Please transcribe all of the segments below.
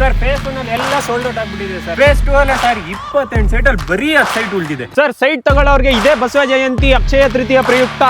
Sir face one ಅಲ್ಲಿ ಎಲ್ಲ sold out ಆಗ್ಬಿಟ್ಟಿದೆ ಸರ್ ಫೇಸ್ ಟೂ ಅಲ್ಲ ಸರ್ ಇಪ್ಪತ್ತೆಂಟು ಸೈಟ್ ಅಲ್ಲಿ ಬರೀ ಆ ಸೈಟ್ ಉಳಿದಿದೆ. ಸರ್ ಸೈಟ್ ತಗೊಳ್ಳೋರಿಗೆ ಇದೇ ಬಸವ ಜಯಂತಿ ಅಕ್ಷಯ ತೃತೀಯ ಪ್ರಯುಕ್ತ.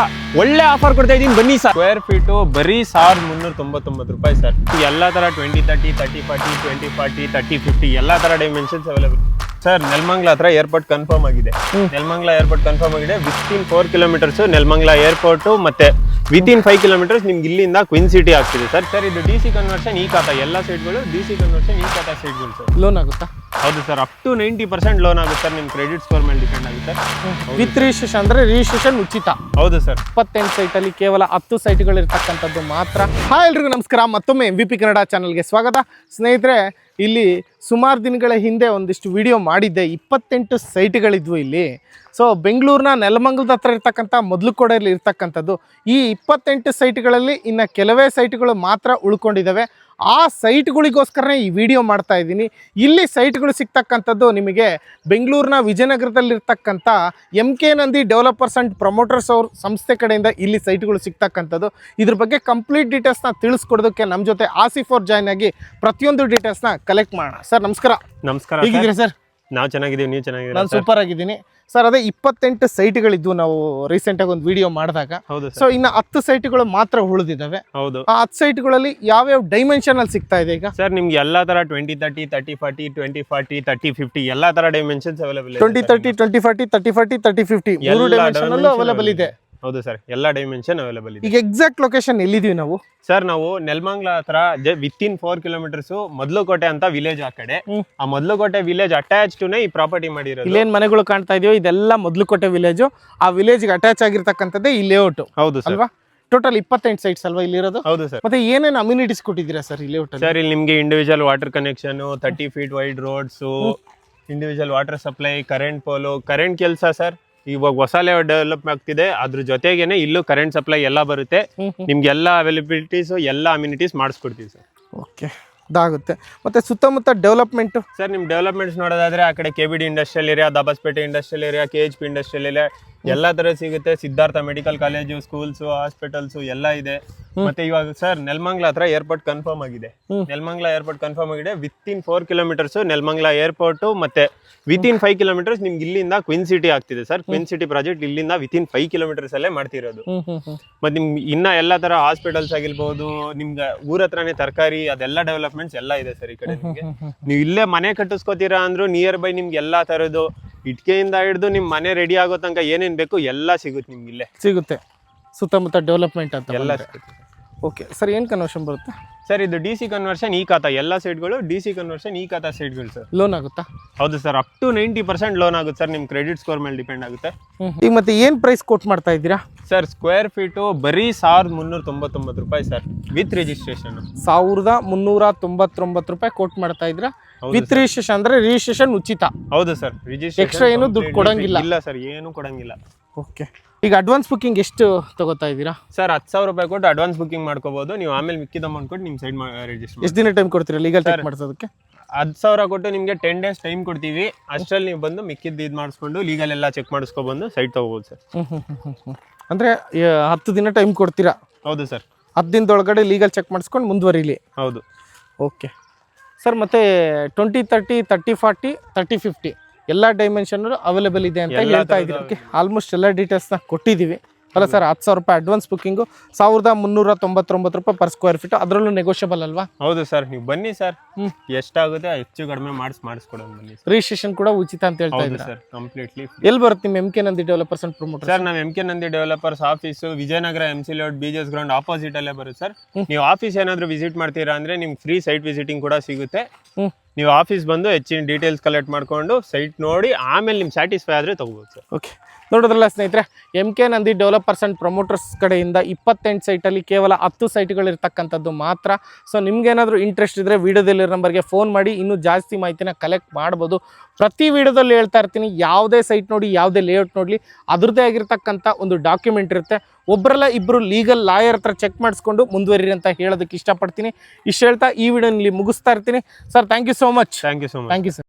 ಒಳ್ಳೆ ಆಫರ್ ಕೊಡ್ತಾ ಇದೀನಿ ಬನ್ನಿ ಸರ್ ಸ್ಕ್ವೇರ್ ಫೀಟು ಬರೀ ಸಾವಿರದ ಮುನ್ನೂರ ತೊಂಬತ್ತೊಂಬತ್ತು ರೂಪಾಯಿ ಸರ್ ಎಲ್ಲ ಥರ twenty thirty thirty forty twenty forty thirty fifty ಎಲ್ಲ ಥರ ಡೈಮೆನ್ಷನ್ಸ್ ಅವೈಲೇಬಲ್ ಸರ್ ನೆಲಮಂಗ್ಲ ಹತ್ರ ಏರ್ಪೋರ್ಟ್ ಕನ್ಫರ್ಮ್ ಆಗಿದೆ. ನೆಲಮಂಗ್ಲ ಏರ್ಪೋರ್ಟ್ ಕನ್ಫರ್ಮ್ ಆಗಿದೆ. Within four kilometres Nelamangala airport ಮತ್ತೆ ವಿತಿನ್ ಫೈವ್ ಕಿಲೋಮೀಟರ್ಸ್ ನಿಮ್ಗೆ ಇಲ್ಲಿಂದ ಕ್ವಿನ್ ಸಿಟಿ ಆಗ್ತಿದೆ. ಸರ್ ಸರ್ ಇದು ಡಿ ಸಿ ಕನ್ವರ್ಷನ್ ಈ ಖಾತಾ ಎಲ್ಲ ಸೈಟ್ಗಳು ಡಿ ಸಿ ಕನ್ವರ್ಷನ್ ಈ ಖಾತಾ ಸೈಟ್ಗಳು ಸರ್. ಲೋನ್ ಆಗುತ್ತಾ? ಹೌದು sir up to ninety percent loan ಆಗುತ್ತೆ ಸರ್ ನಿಮ್ಮ ಕ್ರೆಡಿಟ್ ಸ್ಕೋರ್ ಮೇಲೆ ಡಿಪೆಂಡ್ ಆಗುತ್ತೆ. ವಿತ್ ರಿಜಿಸ್ಟ್ರೇಷನ್ ಅಂದ್ರೆ ರಿಜಿಸ್ಟ್ರೇಷನ್ ಉಚಿತ. ಹೌದು ಸರ್. ಇಪ್ಪತ್ತೆಂಟು ಸೈಟಲ್ಲಿ ಕೇವಲ ಹತ್ತು ಸೈಟ್ಗಳು ಇರ್ತಕ್ಕಂಥದ್ದು ಮಾತ್ರ. ಹಾಯ್ ಎಲ್ರಿಗೂ ನಮಸ್ಕಾರ ಮತ್ತೊಮ್ಮೆ ಎಂ ವಿ ಪಿ ಕನ್ನಡ ಚಾನಲ್ಗೆ ಸ್ವಾಗತ. ಸ್ನೇಹಿತರೆ ಇಲ್ಲಿ ಸುಮಾರು ದಿನಗಳ ಹಿಂದೆ ಒಂದಿಷ್ಟು ವಿಡಿಯೋ ಮಾಡಿದ್ದೆ. ಇಪ್ಪತ್ತೆಂಟು ಸೈಟ್ಗಳಿದ್ವು ಇಲ್ಲಿ. ಸೊ ಬೆಂಗಳೂರಿನ ನೆಲಮಂಗಲದ ಹತ್ರ ಇರ್ತಕ್ಕಂಥ ಮೊದಲುಕೋಡೆಯಲ್ಲಿ ಇರ್ತಕ್ಕಂಥದ್ದು ಈ ಇಪ್ಪತ್ತೆಂಟು ಸೈಟ್ಗಳಲ್ಲಿ ಇನ್ನು ಕೆಲವೇ ಸೈಟ್ಗಳು ಮಾತ್ರ ಉಳ್ಕೊಂಡಿದ್ದಾವೆ. ಆ ಸೈಟ್ಗಳಿಗೋಸ್ಕರನೇ ಈ ವಿಡಿಯೋ ಮಾಡ್ತಾ ಇದ್ದೀನಿ. ಇಲ್ಲಿ ಸೈಟ್ಗಳು ಸಿಗ್ತಕ್ಕಂಥದ್ದು ನಿಮಗೆ ಬೆಂಗಳೂರಿನ ವಿಜಯನಗರದಲ್ಲಿರ್ತಕ್ಕಂಥ M K Nandi developers and promoters ಅವ್ರ ಸಂಸ್ಥೆ ಕಡೆಯಿಂದ ಇಲ್ಲಿ ಸೈಟ್ಗಳು ಸಿಗ್ತಕ್ಕಂಥದ್ದು. ಇದ್ರ ಬಗ್ಗೆ ಕಂಪ್ಲೀಟ್ ಡೀಟೇಲ್ಸ್ನ ತಿಳಿಸ್ಕೊಡೋದಕ್ಕೆ ನಮ್ಮ ಜೊತೆ ಆಸಿಫ್ ಅವ್ರು ಜಾಯ್ನ್ ಆಗಿ ಪ್ರತಿಯೊಂದು ಡೀಟೇಲ್ಸ್ನ ಕಲೆಕ್ಟ್ ಮಾಡೋಣ. ಸರ್ ನಮಸ್ಕಾರ. ನಮಸ್ಕಾರ ಹೇಗಿದ್ದೀರಿ ಸರ್? ನಾವು ಚೆನ್ನಾಗಿದ್ದೀವಿ ನೀವು ನಾನು ಚೆನ್ನಾಗಿದ್ದೀರಾ ಸರ್? ಸೂಪರ್ ಆಗಿದ್ದೀನಿ. ಸರ್ ಅದೇ ಇಪ್ಪತ್ತೆಂಟು ಸೈಟ್ಗಳಿದ್ವು ನಾವು ರೀಸೆಂಟಾಗಿ ಒಂದು ವಿಡಿಯೋ ಮಾಡಿದಾಗ. ಹೌದು ಸೊ ಇನ್ನು ಹತ್ತು ಸೈಟ್ಗಳು ಮಾತ್ರ ಉಳಿದಿದ್ದಾವೆ. ಹೌದು. ಆ ಹತ್ತು ಸೈಟ್ಗಳಲ್ಲಿ ಯಾವ್ಯಾವ ಡೈಮೆನ್ಷನ್ ಅಲ್ಲಿ ಸಿಗ್ತಾ ಇದೆ ಈಗ? ಸರ್ ನಿಮ್ಗೆ ಎಲ್ಲ ತರ twenty thirty thirty forty twenty forty thirty fifty ಎಲ್ಲ ತರ dimensions available twenty thirty twenty forty thirty forty thirty fifty ಮೂರು ಡೈಮೆನ್ಷನ್ ಅಲ್ಲೂ ಅವೈಲೇಬಲ್ ಇದೆ. ಹೌದು ಸರ್ ಎಲ್ಲಾ ಡೈಮೆನ್ಷನ್ ಅವೈಲೇಬಲ್ ಇದೆ. ಈಗ ಎಕ್ಸಾಕ್ಟ್ ಲೊಕೇಶನ್ ಎಲ್ಲಿದೀವಿ ನಾವು? ಸರ್ ನಾವು ನೆಲ್ಮಂಗ್ಲ ಹತ್ರ within four kilometres Modalukote ಅಂತ ವಿಲೇಜ್ ಆ ಕಡೆ. ಆ ಮೊದಲುಕೋಟೆ ವಿಲೇಜ್ ಅಟ್ಯಾಚ್ ಟುನೇ ಈ ಪ್ರಾಪರ್ಟಿ ಮಾಡಿರೋದು. ಇಲ್ಲೇನ್ ಮನೆಗಳು ಕಾಣ್ತಾ ಇದೆಯೋ ಇದೆಲ್ಲ ಮೊದಲುಕೋಟೆ ವಿಲೇಜು ಆ ವಿಲೇಜ್ ಅಟ್ಯಾಚ್ ಆಗಿರ್ತಕ್ಕಂಥದ್ದೇ ಈ ಲೇಔಟ್ ಹೌದು ಅಲ್ವಾ? ಟೋಟಲ್ ಇಪ್ಪತ್ತೆಂಟು ಸೈಟ್ಸ್ ಅಲ್ವಾ ಇಲ್ಲಿರೋದು? ಹೌದು ಸರ್. ಮತ್ತೆ ಏನೇನು ಅಮ್ಯುನಿಟೀಸ್ ಕೊಟ್ಟಿದ್ದೀರಾ ಸರ್ ಇಲ್ಲಿ ಸರ್ ಇಲ್ಲಿ ನಿಮಗೆ individual water connection thirty feet wide roads individual water supply current pole current ಕೆಲಸ ಸರ್. ಇವಾಗ ಹೊಸ ಲೇಔಟ್ ಡೆವಲಪ್ ಆಗ್ತಿದೆ. ಅದ್ರ ಜೊತೆಗೇನೆ ಇಲ್ಲೂ ಕರೆಂಟ್ ಸಪ್ಲೈ ಎಲ್ಲ ಬರುತ್ತೆ. ನಿಮ್ಗೆ ಎಲ್ಲ ಅವೈಲಬಿಲಿಟೀಸ್ ಎಲ್ಲ ಅಮ್ಯುನಿಟೀಸ್ ಮಾಡಿಸ್ಕೊಡ್ತೀವಿ ಸರ್. ಓಕೆ ಇದಾಗುತ್ತೆ. ಮತ್ತೆ ಸುತ್ತಮುತ್ತ ಡೆವಲಪ್ಮೆಂಟ್ ಸರ್ ನಿಮ್ ಡೆವಲಪ್ಮೆಂಟ್ಸ್ ನೋಡೋದಾದ್ರೆ ಆ ಕಡೆ K B D industrial area Dabaspete industrial area K H P industrial area ಎಲ್ಲ ತರ ಸಿಗುತ್ತೆ. Siddhartha medical college schools hospitals ಎಲ್ಲ ಇದೆ. ಮತ್ತೆ ಇವಾಗ ಸರ್ ನೆಲಮಂಗ್ಲ ಹತ್ರ ಏರ್ಪೋರ್ಟ್ ಕನ್ಫರ್ಮ್ ಆಗಿದೆ. ನೆಲ್ಮಂಗ್ಲ ಏರ್ಪೋರ್ಟ್ ಕನ್ಫರ್ಮ್ ಆಗಿದೆ. Within four kilometres Nelamangala airport ಮತ್ತೆ ವಿತ್ ಇನ್ ಫೈವ್ ಕಿಲೋಮೀಟರ್ಸ್ ನಿಮ್ಗೆ ಇಲ್ಲಿಂದ ಕ್ವಿನ್ ಸಿಟಿ ಆಗ್ತಿದೆ ಸರ್. ಕ್ವಿನ್ ಸಿಟಿ ಪ್ರಾಜೆಕ್ಟ್ ಇಲ್ಲಿಂದ ವಿತ್ ಇನ್ ಫೈವ್ ಕಿಲೋಮೀಟರ್ಸ್ ಅಲ್ಲೇ ಮಾಡ್ತಿರೋದು. ಮತ್ತೆ ನಿಮ್ಗೆ ಇನ್ನ ಎಲ್ಲ ತರ ಹಾಸ್ಪಿಟಲ್ಸ್ ಆಗಿರ್ಬೋದು ನಿಮ್ಗೆ ಊರ ಹತ್ರನೇ ತರಕಾರಿ ಅದೆಲ್ಲ ಡೆವಲಪ್ಮೆಂಟ್ಸ್ ಎಲ್ಲ ಇದೆ ಸರ್ ಈ ಕಡೆ ನಿಮ್ಗೆ. ನೀವು ಇಲ್ಲೇ ಮನೆ ಕಟ್ಟಿಸ್ಕೋತೀರಾ ಅಂದ್ರೂ ನಿಯರ್ ಬೈ ನಿಮ್ಗೆ ಎಲ್ಲಾ ತರದ್ದು ಇಟ್ಕೆಯಿಂದ ಹಿಡಿದು ನಿಮ್ ಮನೆ ರೆಡಿ ಆಗೋ ತನಕ ಏನೇನ್ ಬೇಕು ಎಲ್ಲ ಸಿಗುತ್ತೆ ನಿಮ್ಗೆ ಇಲ್ಲೇ. ಸಿಗುತ್ತೆ. ಸುತ್ತಮುತ್ತ ಡೆವಲಪ್ಮೆಂಟ್ ಅಂತ ಎಲ್ಲ ಓಕೆ ಸರ್ ಏನು ಕನ್ವರ್ಷನ್ ಬರುತ್ತೆ? ಸರ್ ಇದು ಡಿ ಸಿ ಕನ್ವರ್ಷನ್ ಈ ಖಾತಾ. ಎಲ್ಲ ಸೈಟ್ಗಳು ಡಿ ಸಿ ಕನ್ವರ್ಷನ್ ಈ ಖಾತಾ ಸೈಟ್ಗಳು ಸರ್. ಲೋನ್ ಆಗುತ್ತಾ? ಹೌದು sir up to ninety percent loan ಆಗುತ್ತೆ ಸರ್. ನಿಮ್ಮ ಕ್ರೆಡಿಟ್ ಸ್ಕೋರ್ ಮೇಲೆ ಡಿಪೆಂಡ್ ಆಗುತ್ತೆ. ಈಗ ಮತ್ತೆ ಏನು ಪ್ರೈಸ್ ಕೊಟ್ ಮಾಡ್ತಾ ಇದ್ದೀರಾ? ಸರ್ ಸ್ಕ್ವೇರ್ ಫೀಟು ಬರೀ ಸಾವಿರದ ಮುನ್ನೂರ ತೊಂಬತ್ತೊಂಬತ್ತು ರೂಪಾಯಿ ಸರ್ ವಿತ್ ರಿಜಿಸ್ಟ್ರೇಷನ್ ಸಾವಿರದ ಮುನ್ನೂರ ತೊಂಬತ್ತೊಂಬತ್ತು ರೂಪಾಯಿ ಕೊಟ್ ಮಾಡ್ತಾ ಇದ್ದೀರಾ? ವಿತ್ ರಿಜಿಸ್ಟ್ರೇಷನ್ ಅಂದ್ರೆ ರಿಜಿಸ್ಟ್ರೇಷನ್ ಉಚಿತ. ಹೌದು ಸರ್ ರಿಜಿಸ್ಟ್ರೇಷನ್ ಎಕ್ಸ್ಟ್ರಾ ಏನು ದುಡ್ಡು ಕೊಡಂಗಿಲ್ಲ? ಇಲ್ಲ ಸರ್ ಏನು ಕೊಡಂಗಿಲ್ಲ. ಓಕೆ ಈಗ ಅಡ್ವಾನ್ಸ್ ಬುಕ್ಕಿಂಗ್ ಎಷ್ಟು ತಗೋತಾ ಇದ್ದೀರಾ? ಸರ್ ಹತ್ತು ಸಾವಿರ ರೂಪಾಯಿ ಕೊಟ್ಟು ಅಡ್ವಾನ್ಸ್ ಬುಕ್ಕಿಂಗ್ ಮಾಡ್ಕೋಬಹುದು ನೀವು ಆಮೇಲೆ ಮಿಕ್ಕಿದ ಅಮೌಂಟ್ ಕೊಟ್ಟು ನಿಮ್ಮ ಸೈಡ್ ರಿಜಿಸ್ಟರ್ ಎಷ್ಟು ದಿನ ಟೈಮ್ ಕೊಡ್ತೀರಾ ಲೀಗಲ್ ಚೆಕ್ ಮಾಡಿಸೋದಕ್ಕೆ? ಹತ್ತು ಸಾವಿರ ಕೊಟ್ಟು ನಿಮಗೆ ಟೆನ್ ಡೇಸ್ ಟೈಮ್ ಕೊಡ್ತೀವಿ. ಅಷ್ಟರಲ್ಲಿ ನೀವು ಬಂದು ಮಿಕ್ಕಿದ್ದು ಇದು ಮಾಡಿಸ್ಕೊಂಡು ಲೀಗಲ್ ಎಲ್ಲ ಚೆಕ್ ಮಾಡಿಸ್ಕೊಬಂದು ಸೈಟ್ ತೊಗೋಬೋದು ಸರ್. ಅಂದರೆ ಹತ್ತು ದಿನ ಟೈಮ್ ಕೊಡ್ತೀರಾ? ಹೌದು ಸರ್. ಹತ್ತು ದಿನದೊಳಗಡೆ ಲೀಗಲ್ ಚೆಕ್ ಮಾಡಿಸ್ಕೊಂಡು ಮುಂದುವರಿಲಿ? ಹೌದು. ಓಕೆ ಸರ್ ಮತ್ತೆ twenty thirty thirty forty thirty fifty ಎಲ್ಲ ಡೈಮೆನ್ಷನ್ ಅವೈಲೇಬಲ್ ಇದೆ ಅಂತ ಹೇಳ್ತಾ ಇದ್ದೀವಿ ಓಕೆ ಆಲ್ಮೋಸ್ಟ್ ಎಲ್ಲ ಡೀಟೇಲ್ಸ್ನ ಕೊಟ್ಟಿದ್ದೀವಿ. ಅಲ್ಲ ಸರ್ ಹತ್ತು ಸಾವಿರ ರೂಪಾಯಿ ಅಡ್ವಾನ್ಸ್ ಬುಕ್ಕಿಂಗು ಸಾವಿರದ ಮುನ್ನೂರ ತೊಂಬತ್ತೊಂಬತ್ತು ರೂಪಾಯಿ ಪರ್ ಸ್ಕ್ವೇರ್ ಫೀಟ್ ಅದರಲ್ಲೂ ನೆಗೋಷಿಯಬಲ್ ಅಲ್ವಾ? ಹೌದು ಸರ್ ನೀವು ಬನ್ನಿ ಸರ್. ಎಷ್ಟಾಗುತ್ತೆ ಹೆಚ್ಚು ಕಡಿಮೆ ಮಾಡಿಸ್ ಮಾಡಿಸ್ಕೊಡೋಣ ಬನ್ನಿ ರಿಜಿಸ್ಟ್ರೇಷನ್ ಕೂಡ ಉಚಿತ ಅಂತ ಹೇಳ್ತಾ ಹೌದು ಇದ್ದೀರಾ? ಸರ್ ಕಂಪ್ಲೀಟ್ಲಿ ಎಲ್ಲಿ ಬರುತ್ತೆ ನಿಮ್ಮ M K Nandi developers and promoter sir ನಾವು M K Nandi developers office Vijayanagar M C layout BGS ground opposite ಅಲ್ಲೇ ಬರುತ್ತೆ ಸರ್ ನೀವು ಆಫೀಸ್ ಏನಾದರೂ ವಿಸಿಟ್ ಮಾಡ್ತೀರಾ ಅಂದ್ರೆ ನಿಮ್ಗೆ ಫ್ರೀ ಸೈಟ್ ವಿಸಿಟಿಂಗ್ ಕೂಡ ಸಿಗುತ್ತೆ. ನೀವು ಆಫೀಸ್ ಬಂದು ಹೆಚ್ಚಿನ ಡೀಟೇಲ್ಸ್ ಕಲೆಕ್ಟ್ ಮಾಡಿಕೊಂಡು ಸೈಟ್ ನೋಡಿ, ಆಮೇಲೆ ನಿಮ್ಗೆ ಸ್ಯಾಟಿಸ್ಫೈ ಆದರೆ ತೊಗೋಬೋದು ಸರ್ ಓಕೆ ನೋಡೋದ್ರಲ್ಲ ಸ್ನೇಹಿತರೆ M K Nandi developers and promoters ಕಡೆಯಿಂದ ಇಪ್ಪತ್ತೆಂಟು ಸೈಟಲ್ಲಿ ಕೇವಲ ಹತ್ತು ಸೈಟ್ಗಳಿರ್ತಕ್ಕಂಥದ್ದು ಮಾತ್ರ. ಸೊ ನಿಮ್ಗೇನಾದರೂ ಇಂಟ್ರೆಸ್ಟ್ ಇದ್ದರೆ ವೀಡಿಯೋದಲ್ಲಿರೋ ನಂಬರ್ಗೆ ಫೋನ್ ಮಾಡಿ, ಇನ್ನೂ ಜಾಸ್ತಿ ಮಾಹಿತಿನ ಕಲೆಕ್ಟ್ ಮಾಡ್ಬೋದು. ಪ್ರತಿ ವೀಡಿಯೋದಲ್ಲಿ ಹೇಳ್ತಾ ಇರ್ತೀನಿ, ಯಾವುದೇ ಸೈಟ್ ನೋಡಿ, ಯಾವುದೇ ಲೇಔಟ್ ನೋಡಲಿ, ಅದರದ್ದೇ ಆಗಿರ್ತಕ್ಕಂಥ ಒಂದು ಡಾಕ್ಯುಮೆಂಟ್ ಇರುತ್ತೆ. ಒಬ್ಬರಲ್ಲ ಇಬ್ಬರು ಲೀಗಲ್ ಲಾಯರ್ ಹತ್ರ ಚೆಕ್ ಮಾಡಿಸ್ಕೊಂಡು ಮುಂದುವರಿರಿ ಅಂತ ಹೇಳೋದಕ್ಕೆ ಇಷ್ಟಪಡ್ತೀನಿ. ಇಷ್ಟು ಹೇಳ್ತಾ ಈ ವಿಡಿಯೋನಲ್ಲಿ ಮುಗಿಸ್ತಾ ಇರ್ತೀನಿ. Sir thank you so much thank you so much thank you sir